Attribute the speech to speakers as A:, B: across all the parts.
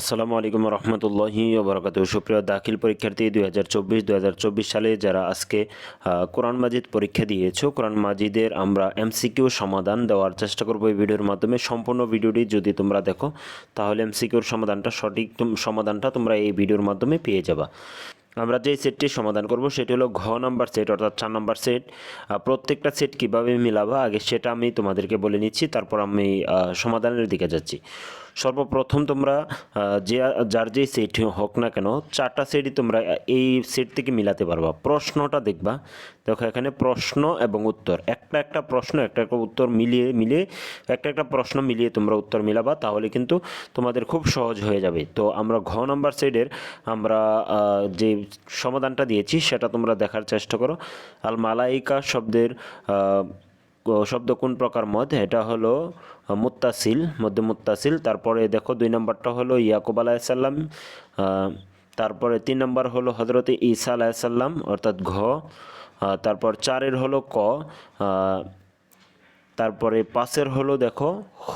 A: আসসালামু আলাইকুম রহমতুল্লাহি ওবরাকাত সুপ্রিয় দাখিল পরীক্ষার্থী, দুই হাজার চব্বিশ, দুই হাজার চব্বিশ সালে যারা আজকে কোরআন মাজিদ পরীক্ষা দিয়েছ, কোরআন মাজিদের আমরা এমসিকিউ সমাধান দেওয়ার চেষ্টা করব এই ভিডিওর মাধ্যমে। সম্পূর্ণ ভিডিওটি যদি তোমরা দেখো, তাহলে এমসিকিউর সমাধানটা, সঠিক সমাধানটা তোমরা এই ভিডিওর মাধ্যমে পেয়ে যাবা। আমরা যে সেটটি সমাধান করব, সেটি হলো ঘ নাম্বার সেট, অর্থাৎ চার নাম্বার সেট। প্রত্যেকটা সেট কীভাবে মিলাবা, আগে সেটা আমি তোমাদেরকে বলে নিচ্ছি, তারপর আমি সমাধানের দিকে যাচ্ছি। সর্বপ্রথম তোমরা যে, যার যে সেট হোক না কেন, চারটা সেটই তোমরা, এই সেট থেকে মিলাতে পারবা। প্রশ্নটা দেখবা। দেখো, এখানে প্রশ্ন এবং উত্তর। একটা একটা প্রশ্ন, একটা একটা উত্তর মিলিয়ে মিলিয়ে, একটা একটা প্রশ্ন মিলিয়ে তোমরা উত্তর মিলাবা, তাহলে কিন্তু তোমাদের খুব সহজ হয়ে যাবে। তো আমরা ঘ নাম্বার সেটের আমরা যে সমাধানটা দিয়েছি, সেটা তোমরা দেখার চেষ্টা করো। আল মালাইকা শব্দের শব্দ কোন প্রকার মদ এটা হলো মুত্তাসিল, মধ্যে মুত্তাসিল, তারপরে দেখো দুই নম্বরটা হলো ইয়াকুব আলাইসাল্লাম তারপরে তিন নম্বর হলো হজরতে ঈসা আলাইসাল্লাম অর্থাৎ ঘ তারপর চারের হলো ক তারপরে পাঁচের হলো দেখো খ,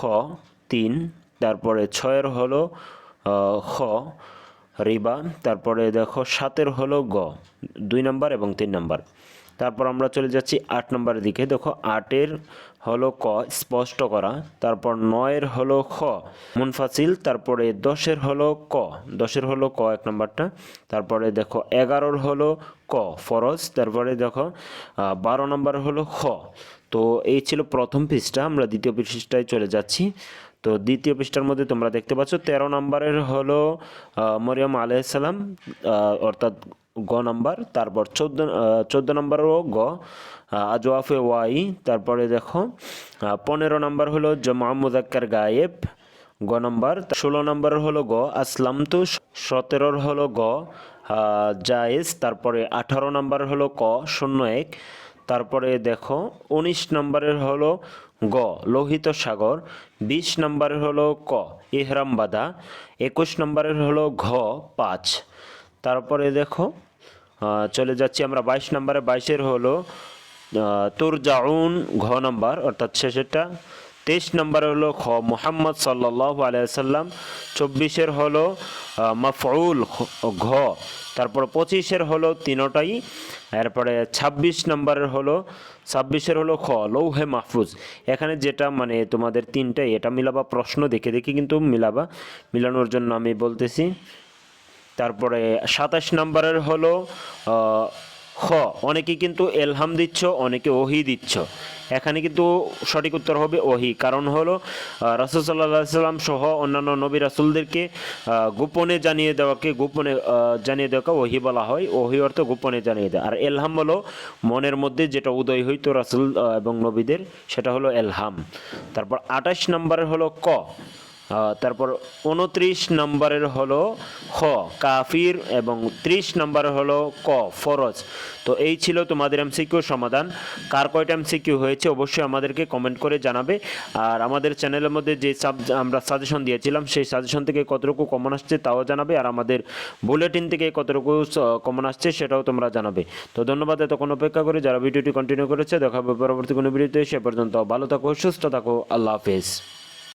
A: তিন, তারপরে ছয়ের হলো খ, রিবা, তারপরে দেখো সাতের হলো গ, দুই নাম্বার এবং তিন নাম্বার। তারপর আমরা চলে যাচ্ছি আট নম্বরের দিকে। দেখো, আটের হলো ক, স্পষ্ট করা। তারপর নয়ের হলো খ, মুনফাসিল। তারপরে দশের হলো ক, দশের হলো ক, এক নম্বরটা। তারপরে দেখো, এগারোর হলো ক, ফরজ। তারপরে দেখো বারো নম্বর হলো খ। তো এই ছিল প্রথম পৃষ্ঠা, আমরা দ্বিতীয় পৃষ্ঠায় চলে যাচ্ছি। তো দ্বিতীয় পৃষ্ঠার মধ্যে তোমরা দেখতে পাচ্ছ, তেরো নম্বরের হলো মরিয়ম আলাইসাল্লাম অর্থাৎ গ নাম্বার, তারপর চোদ্দ চোদ্দ নম্বরও গ আজওয়াফে ওয়াই, তারপরে দেখো পনেরো নম্বর হলো জমা মুজাক্কার গায়েব, গ নম্বর ষোলো নম্বর হলো গ আসলাম তো সতেরোর হলো গ জায়েজ, তারপরে আঠারো নম্বর হলো ক, শূন্য এক, তারপরে দেখো, উনিশ নম্বরের হলো গ, লোহিত সাগর, বিশ নম্বরের হলো ক, ইহরাম বাদা, একুশ নম্বরের হলো ঘ, পাঁচ। তারপরে দেখো চলে যাচ্ছি আমরা বাইশ নম্বরে। বাইশের হলো তুর জাউন ঘ নম্বর, অর্থাৎ শেষেরটা। তেইশ নম্বরে হলো খ, মোহাম্মদ সাল্লাহ আলাইসাল্লাম চব্বিশের হলো মাফউল ঘ। তারপর পঁচিশের হলো তিনোটাই। এরপরে ছাব্বিশ নম্বরের হলো, ছাব্বিশের হলো খ, লৌহে মাহফুজ। এখানে যেটা মানে তোমাদের তিনটাই, এটা মিলাবা প্রশ্ন দেখে দেখে কিন্তু মিলাবা। মিলানোর জন্য আমি বলতেছি তারপরে সাতাশ নম্বরের হলো খ। অনেকে কিন্তু এলহাম দিচ্ছ, অনেকে ওহি দিচ্ছ। এখানে কিন্তু সঠিক উত্তর হবে ওহি। কারণ হলো রাসুল সাল্লাম সহ অন্যান্য নবী রাসুলদেরকে গোপনে জানিয়ে দেওয়াকে গোপনে জানিয়ে দেওয়াকে ওহি বলা হয়। ওহি অর্থ গোপনে জানিয়ে দেওয়া। আর এলহাম হলো মনের মধ্যে যেটা উদয় হইতো রাসুল এবং নবীদের, সেটা হলো এলহাম। তারপর আঠাশ নম্বরের হলো ক। তারপর উনত্রিশ নম্বরের হলো খ, কাফির, এবং ত্রিশ নম্বরের হলো ক, ফরজ। তো এই ছিল তোমাদের এমসিকিউ সমাধান। কার কয়টা এমসিকিউ হয়েছে অবশ্যই আমাদেরকে কমেন্ট করে জানাবে। আর আমাদের চ্যানেলের মধ্যে যে সাব আমরা সাজেশন দিয়েছিলাম, সেই সাজেশন থেকে কতটুকু কমন আসছে তাও জানাবে। আর আমাদের বুলেটিন থেকে কতটুকু কমন আসছে সেটাও তোমরা জানাবে। তো ধন্যবাদ এতক্ষণ অপেক্ষা করে যারা ভিডিওটি কন্টিনিউ করেছে। দেখা হবে পরবর্তী কোনো ভিডিওতে সে পর্যন্ত ভালো থাকো, সুস্থ থাকো। আল্লাহ হাফেজ।